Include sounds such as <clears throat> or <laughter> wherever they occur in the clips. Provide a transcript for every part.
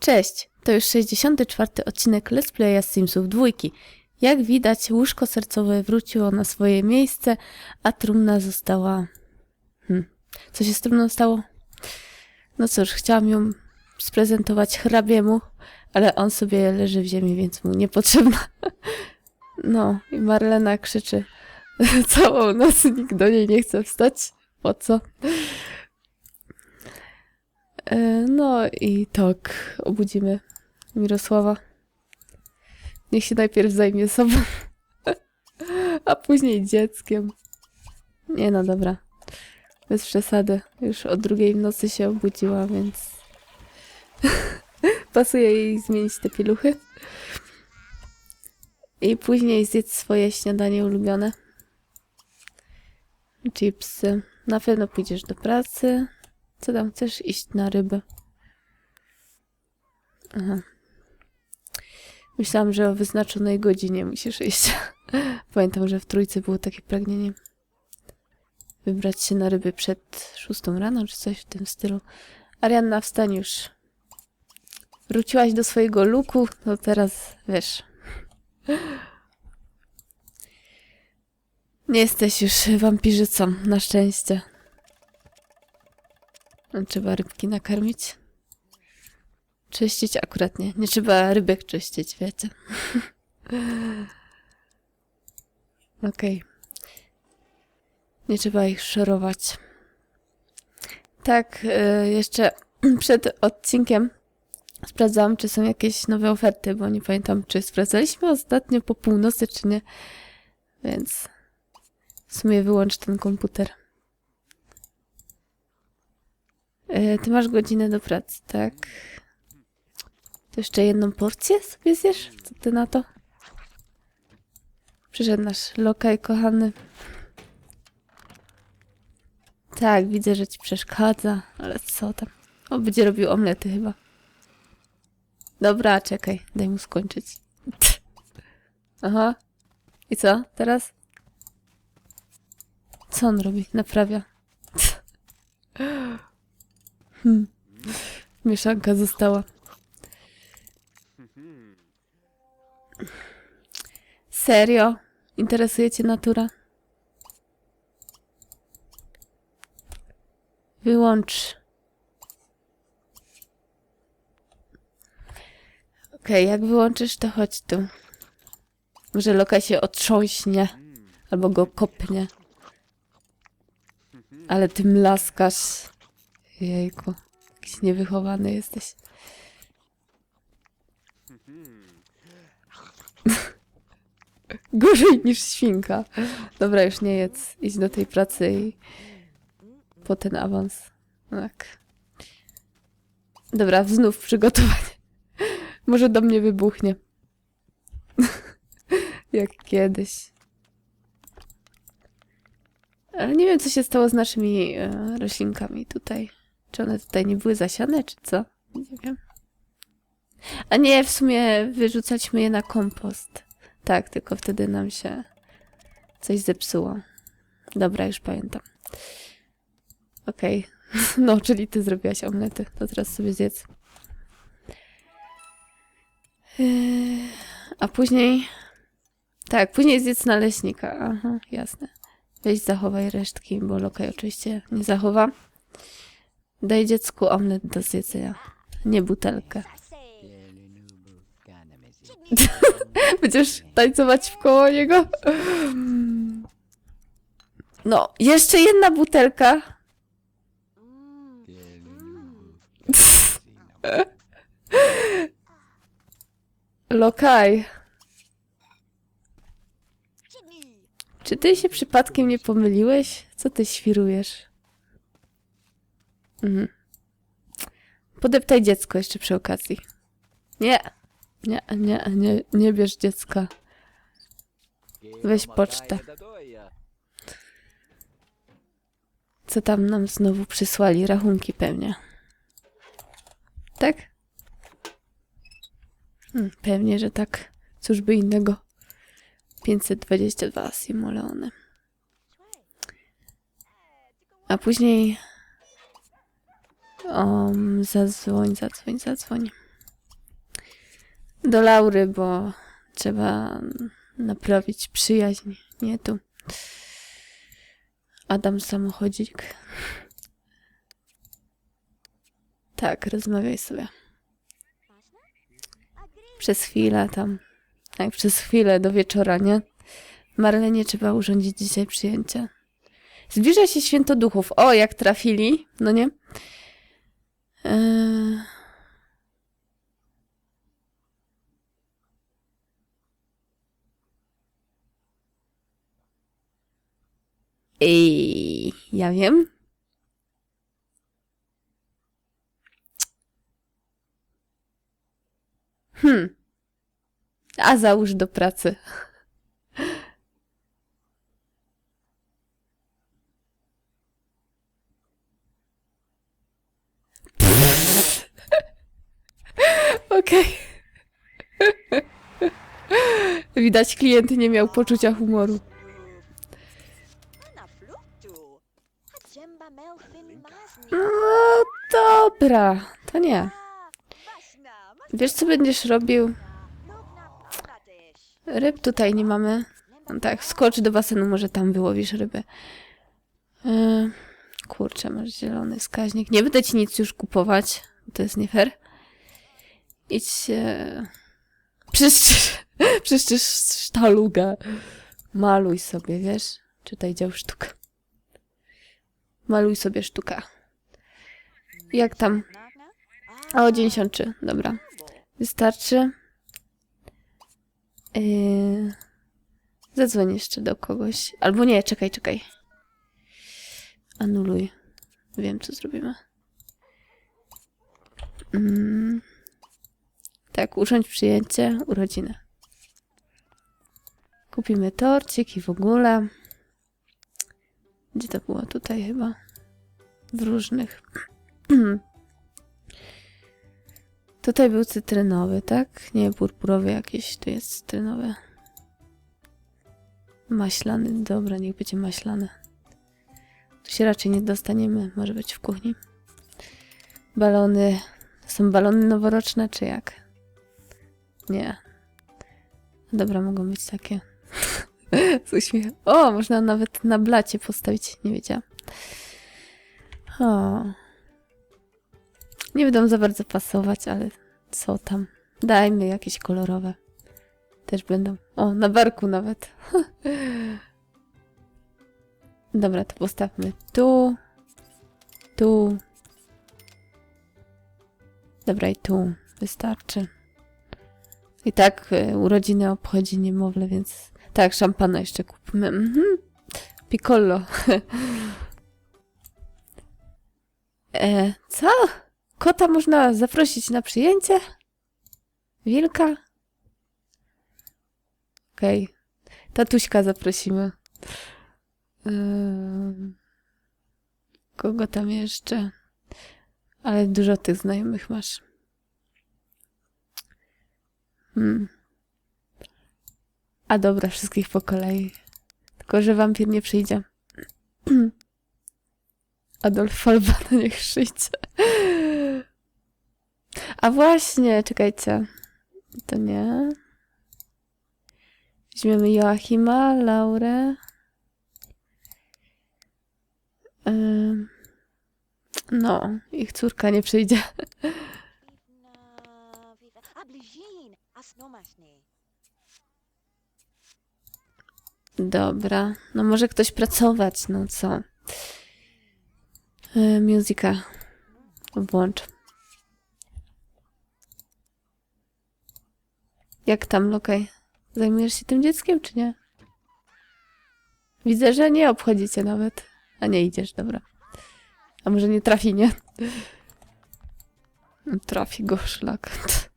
Cześć, to już 64. odcinek Let's Playa Simsów dwójki. Jak widać, łóżko sercowe wróciło na swoje miejsce, a trumna została... Hmm. Co się z trumną stało? No cóż, chciałam ją sprezentować hrabiemu, ale on sobie leży w ziemi, więc mu niepotrzebna. <laughs> No, i Marlena krzyczy <laughs> całą noc, nikt do niej nie chce wstać. Po co? E, No i tak, obudzimy Mirosława. Niech się najpierw zajmie sobą, <laughs> a później dzieckiem. Nie no, dobra. Bez przesady. Już o drugiej w nocy się obudziła, więc <laughs> pasuje jej zmienić te pieluchy. I później zjedz swoje śniadanie ulubione. Chipsy. Na pewno pójdziesz do pracy. Co tam chcesz? Iść na ryby. Aha. Myślałam, że o wyznaczonej godzinie musisz iść. <laughs> Pamiętam, że w trójce było takie pragnienie. Wybrać się na ryby przed szóstą rano, czy coś w tym stylu. Arianna, wstań już. Wróciłaś do swojego luku, to teraz wiesz. <laughs> Nie jesteś już wampirzycą, na szczęście. Trzeba rybki nakarmić. Czyścić akurat nie. Nie trzeba rybek czyścić, wiecie. <laughs> Okej. Nie trzeba ich szorować. Tak, y, jeszcze <clears throat> przed odcinkiem sprawdzałam, czy są jakieś nowe oferty, bo nie pamiętam, czy sprawdzaliśmy ostatnio po północy, czy nie. Więc w sumie wyłącz ten komputer. E, Ty masz godzinę do pracy, tak? To jeszcze jedną porcję sobie zjesz? Co ty na to? Przyszedł nasz lokaj kochany. Tak, widzę, że ci przeszkadza, ale co tam? O, będzie robił omlety chyba. Dobra, czekaj, daj mu skończyć. <laughs> Aha. I co, teraz? Co on robi? Naprawia. <laughs> Hmm. Mieszanka została. Serio? Interesuje cię natura? Wyłącz. Okej, jak wyłączysz, to chodź tu. Może Loka się otrząśnie. Albo go kopnie. Ale ty mlaskasz. Jejku. Jakiś niewychowany jesteś. Gorzej niż świnka. Dobra, już nie jedz. Idź do tej pracy i po ten awans. Tak. Dobra, znów przygotowanie. Może do mnie wybuchnie. <laughs> Jak kiedyś. Ale nie wiem, co się stało z naszymi e, roślinkami tutaj. Czy one tutaj nie były zasiane, czy co? Nie wiem. A nie, w sumie wyrzucaliśmy je na kompost. Tak, tylko wtedy nam się coś zepsuło. Dobra, już pamiętam. Okej. <laughs> No, czyli ty zrobiłaś omlety. To teraz sobie zjedz. Yy, A później... Tak, później zjedz naleśnika. Aha, jasne. Weź zachowaj resztki, bo lokaj oczywiście nie zachowa. Daj dziecku omlet do zjedzenia. Nie butelkę. <laughs> Będziesz tańcować w koło niego? No, jeszcze jedna butelka. Lokaj. Czy ty się przypadkiem nie pomyliłeś? Co ty świrujesz? Mhm. Podeptaj dziecko jeszcze przy okazji. Nie. Nie, nie, nie, nie bierz dziecka. Weź pocztę. Co tam nam znowu przysłali? Rachunki pewnie. Tak? Hmm, pewnie, że tak. Cóż by innego. 522 simoleony. A później... Um, zadzwoń, zadzwoń, zadzwoń. do Laury, bo trzeba naprawić przyjaźń. Nie tu. Adam samochodzik. Tak, rozmawiaj sobie. Przez chwilę tam. Tak, przez chwilę do wieczora, nie? Marlenie trzeba urządzić dzisiaj przyjęcie. Zbliża się święto duchów. O, jak trafili, no nie? Eee... Ej, ja wiem. Hmm. A załóż do pracy. Okej. <laughs> Widać, klient nie miał poczucia humoru. No dobra, to nie. Wiesz, co będziesz robił? Ryb tutaj nie mamy. No tak, skocz do basenu, może tam wyłowisz ryby. Yy, kurczę, masz zielony wskaźnik. Nie będę ci nic już kupować. To jest nie fair. Idź. E... Przecież, <laughs> przecież sztaluga. Maluj sobie, wiesz? Czytaj dział sztuka. Maluj sobie sztuka. Jak tam? O, 93. Dobra. Wystarczy. Yy... Zadzwoń jeszcze do kogoś. Albo nie, czekaj, czekaj. Anuluj. Wiem, co zrobimy. Mm. Tak, urządź przyjęcie, urodziny. Kupimy torcik i w ogóle. Gdzie to było? Tutaj chyba. W różnych. <clears throat> Tutaj był cytrynowy, tak? Nie, purpurowy jakiś. Tu jest cytrynowy. Maślany. Dobra, niech będzie maślany. Tu się raczej nie dostaniemy. Może być w kuchni. Balony. To są balony noworoczne, czy jak? Nie. Dobra, mogą być takie. <laughs> Z uśmiechem. O, można nawet na blacie postawić. Nie wiedziałam. O. Nie będą za bardzo pasować, ale co tam. Dajmy jakieś kolorowe. Też będą. O, na barku nawet. <laughs> Dobra, to postawmy tu. Tu. Dobra, i tu. Wystarczy. I tak e, urodziny obchodzi niemowlę, więc tak, szampana jeszcze kupmy. Mhm. Piccolo. <laughs> e, co? Kota można zaprosić na przyjęcie? Wilka? Okej. Okay. Tatuśka zaprosimy. Ym... Kogo tam jeszcze? Ale dużo tych znajomych masz. Hmm. A dobra, wszystkich po kolei. Tylko, że wampir nie przyjdzie. <clears throat> Adolf Falbana <laughs> niech przyjdzie. A właśnie, czekajcie. To nie. Weźmiemy Joachima, Laurę. No, ich córka nie przyjdzie. <laughs> Dobra, no może ktoś pracować, no co? Yy, muzyka. Włącz. Jak tam, Lokaj? Zajmujesz się tym dzieckiem, czy nie? Widzę, że nie obchodzicie nawet. A nie idziesz, dobra. A może nie trafi, nie? <laughs> Trafi go szlak. <laughs>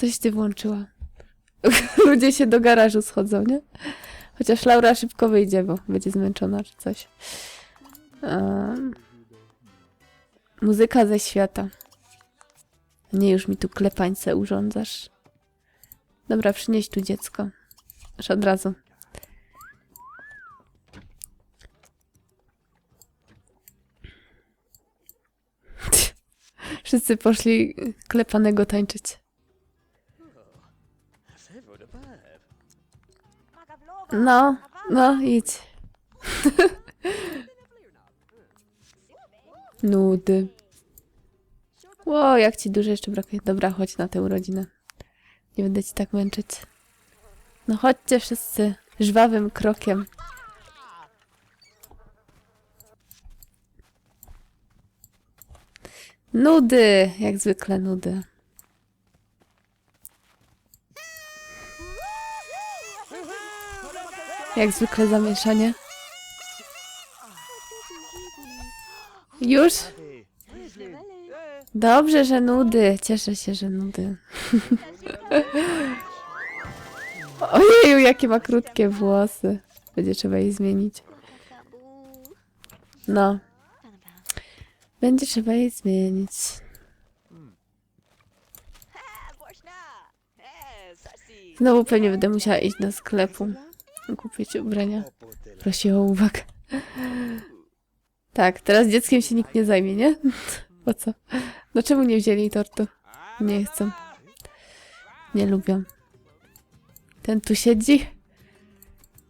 Coś ty włączyła. <laughs> Ludzie się do garażu schodzą, nie? Chociaż Laura szybko wyjdzie, bo będzie zmęczona czy coś. Um, muzyka ze świata. Nie już mi tu klepańce urządzasz. Dobra, przynieś tu dziecko. Aż od razu. <laughs> Wszyscy poszli klepanego tańczyć. No, no, idź. Nudy. Ło, jak ci dużo jeszcze brakuje. Dobra, chodź na tę urodzinę. Nie będę ci tak męczyć. No chodźcie wszyscy żwawym krokiem. Nudy, jak zwykle nudy. Jak zwykle zamieszanie. Już? Dobrze, że nudy. Cieszę się, że nudy. <laughs> Ojeju, jakie ma krótkie włosy. Będzie trzeba jej zmienić. No. Będzie trzeba jej zmienić. Znowu pewnie będę musiała iść do sklepu. <laughs> Kupić ubrania. Prosi o uwagę. Tak, teraz dzieckiem się nikt nie zajmie, nie? <laughs> Po co? No czemu nie wzięli tortu? Nie chcą. Nie lubią. Ten tu siedzi.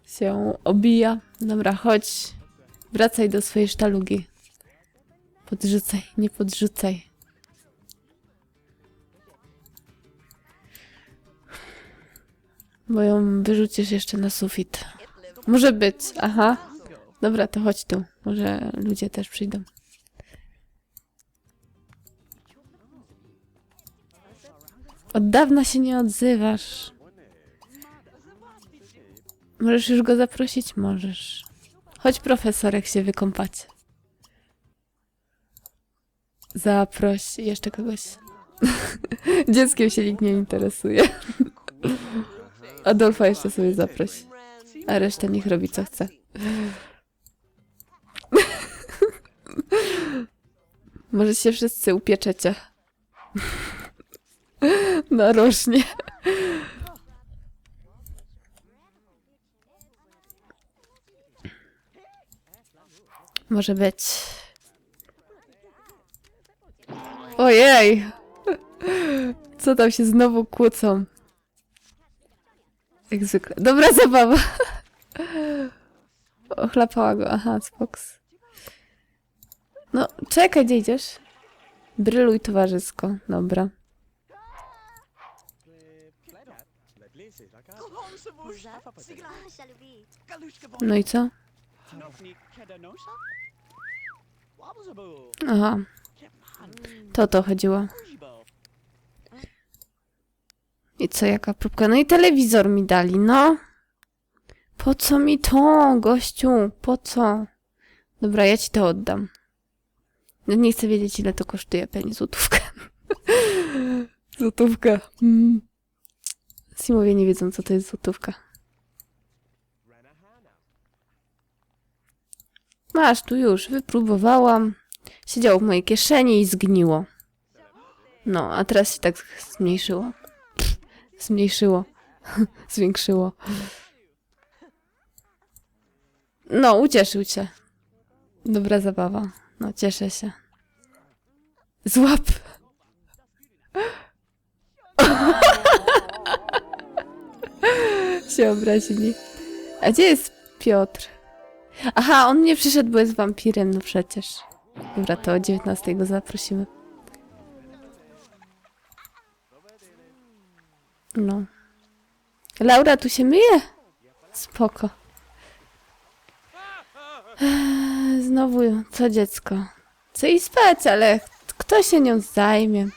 Się obija. Dobra, chodź. Wracaj do swojej sztalugi. Podrzucaj, nie podrzucaj. Bo ją wyrzucisz jeszcze na sufit. Może być, aha. Dobra, to chodź tu. Może ludzie też przyjdą. Od dawna się nie odzywasz. Możesz już go zaprosić? Możesz. Chodź profesorek się wykąpać. Zaproś jeszcze kogoś. <laughs> Dzieckiem się nikt nie interesuje. Adolfa jeszcze sobie zaproś. A reszta niech robi co chce. <laughs> Może się wszyscy upieczecie. <laughs> Narożnie. Może być. Ojej! Co tam się znowu kłócą? Jak zwykle. Dobra zabawa. Ochlapała go. Aha, spoks. No, czekaj, gdzie idziesz? Bryluj towarzysko. Dobra. No i co? Aha, to to chodziło. I co, jaka próbka? No i telewizor mi dali, no. Po co mi to, gościu? Po co? Dobra, ja ci to oddam. No nie chcę wiedzieć, ile to kosztuje. Pewnie złotówkę. <laughs> złotówka. Mm. Simowie nie wiedzą, co to jest złotówka. Masz, tu już. Wypróbowałam. Siedziało w mojej kieszeni i zgniło. No, a teraz się tak zmniejszyło. Zmniejszyło. <laughs> Zwiększyło. No, ucieszył cię. Dobra zabawa. No, cieszę się. Złap! <laughs> się obrazili. A gdzie jest Piotr? Aha, on nie przyszedł, bo jest wampirem, no przecież. Dobra, to o 19 go zaprosimy. No. Laura tu się myje? Spoko. Znowu, co dziecko? Chcę i spać, ale kto się nią zajmie?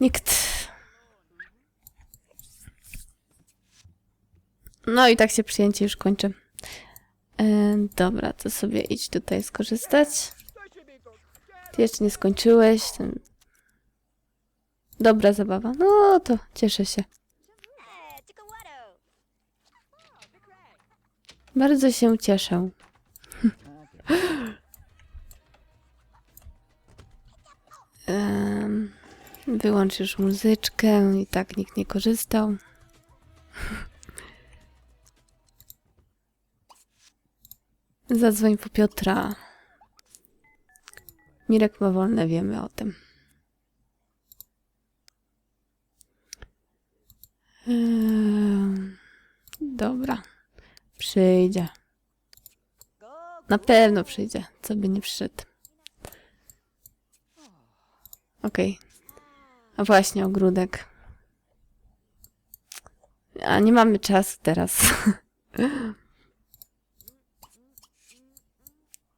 Nikt. No i tak się przyjęcie już kończy. E, dobra, to sobie idź tutaj skorzystać. Ty jeszcze nie skończyłeś. Ten... Dobra zabawa. No to cieszę się. Bardzo się cieszę. <laughs> Em, Wyłącz już muzyczkę i tak nikt nie korzystał. <laughs> Zadzwoń po Piotra. Mirek ma wolne, wiemy o tym. Ehm, dobra. Przyjdzie. Na pewno przyjdzie, co by nie przyszedł. Okej. A właśnie, ogródek. A nie mamy czasu teraz. <laughs>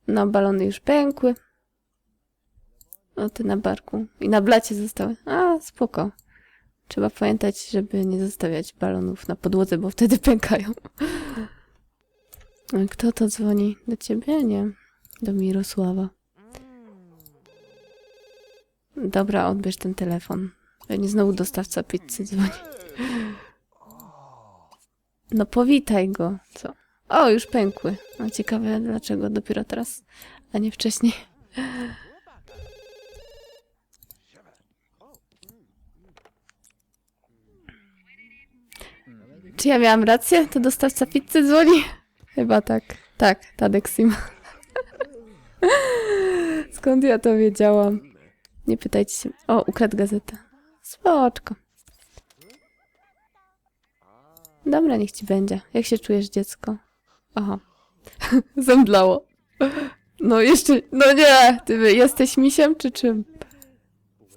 No, balony już pękły. O, ty na barku. I na blacie zostały. A, spoko. Trzeba pamiętać, żeby nie zostawiać balonów na podłodze, bo wtedy pękają. Kto to dzwoni? Do ciebie? Nie. Do Mirosława. Dobra, odbierz ten telefon. Pewnie znowu dostawca pizzy dzwoni. No powitaj go. Co? O, już pękły. No ciekawe dlaczego dopiero teraz, a nie wcześniej. Czy ja miałam rację? To dostawca pizzy dzwoni? Chyba tak. Tak, Tadek Sim. <laughs> Skąd ja to wiedziałam? Nie pytajcie się. O, ukradł gazetę. Spoczko. Dobra, niech ci będzie. Jak się czujesz, dziecko? Aha. <laughs> Zemdlało. No jeszcze, no nie! Ty jesteś misiem czy czym?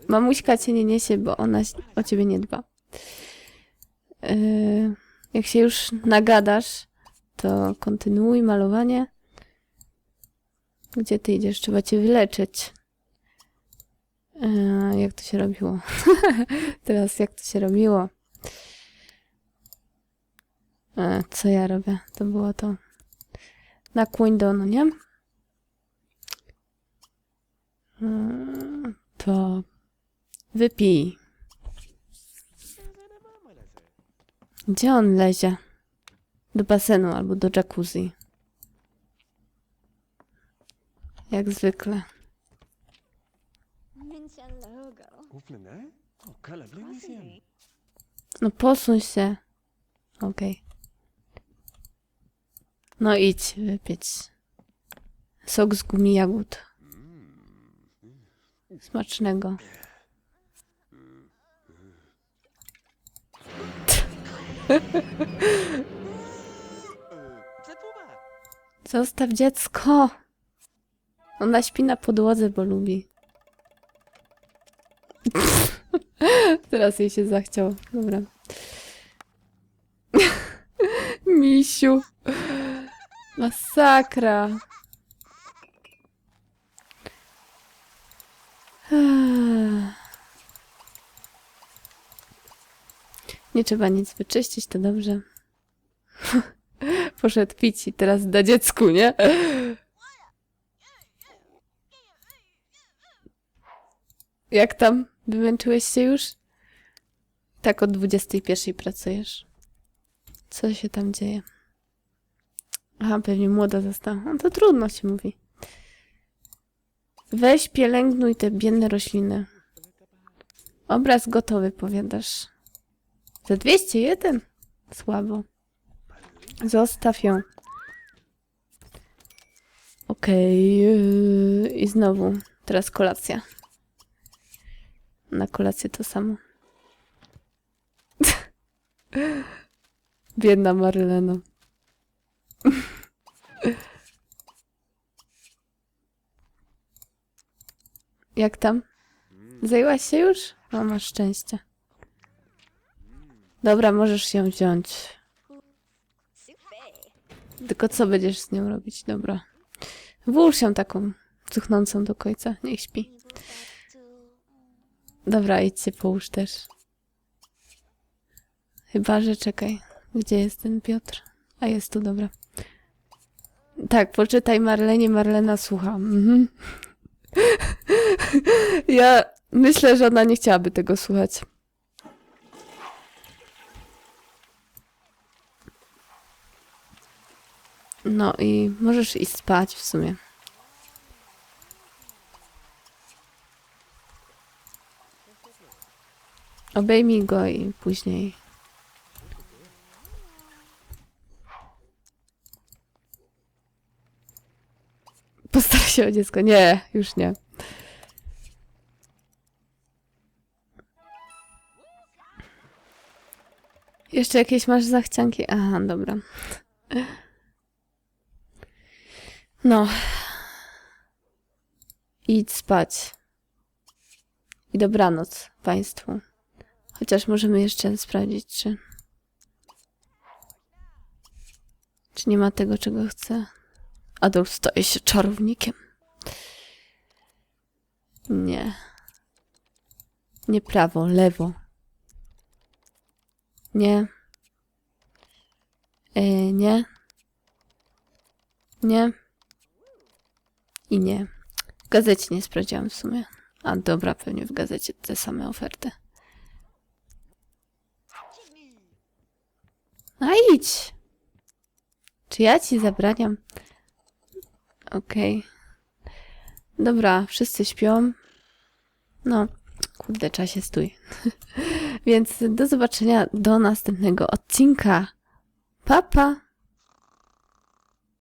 Mamuśka cię nie niesie, bo ona o ciebie nie dba. Yy, jak się już nagadasz, to kontynuuj malowanie. Gdzie ty idziesz? Trzeba cię wyleczyć. Yy, jak to się robiło? <laughs> Teraz jak to się robiło? E, co ja robię? To było to. Nakłoń do, no nie? Mm, To wypij. Gdzie on lezie? Do basenu albo do jacuzzi. Jak zwykle. No posuń się. Okej. No idź wypić. Sok z gumi jagód. Smacznego. Zostaw dziecko. Ona śpi na podłodze, bo lubi. <laughs> Teraz jej się zachciało. Dobra. <laughs> Misiu. Masakra. <sighs> Nie trzeba nic wyczyścić, to dobrze. <laughs> Poszedł pić i teraz da dziecku, nie? Jak tam? Wymęczyłeś się już? Tak od 21 pracujesz. Co się tam dzieje? Aha, pewnie młoda została. No to trudno się mówi. Weź pielęgnuj te biedne rośliny. Obraz gotowy, powiadasz. Za 201? Słabo. Zostaw ją. Okej. yy, I znowu. Teraz kolacja. Na kolację to samo. <laughs> Biedna Maryleno. <laughs> Jak tam? Zajęłaś się już? O, masz szczęście. Dobra, możesz się wziąć. Tylko co będziesz z nią robić? Dobra. Włóż ją taką cuchnącą do końca. Niech śpi. Dobra, idź się połóż też. Chyba, że czekaj. Gdzie jest ten Piotr? A jest tu, dobra. Tak, poczytaj Marlenie, Marlena słucha. Mhm. <laughs> ja myślę, że ona nie chciałaby tego słuchać. No i możesz iść spać w sumie. Obejmij go i później. Postaraj się o dziecko. Nie, już nie. Jeszcze jakieś masz zachcianki? Aha, dobra. No. Idź spać. I dobranoc Państwu. Chociaż możemy jeszcze sprawdzić, czy. Czy nie ma tego, czego chce. Adolf staje się czarownikiem. Nie. Nie prawo, lewo. Nie. E, nie. Nie. I nie. W gazecie nie sprawdziłam w sumie. A dobra, pewnie w gazecie te same oferty. No idź. Czy ja ci zabraniam? Okej. Dobra, wszyscy śpią. No, kurde, czasie stój. <laughs> Więc do zobaczenia do następnego odcinka. Pa, pa!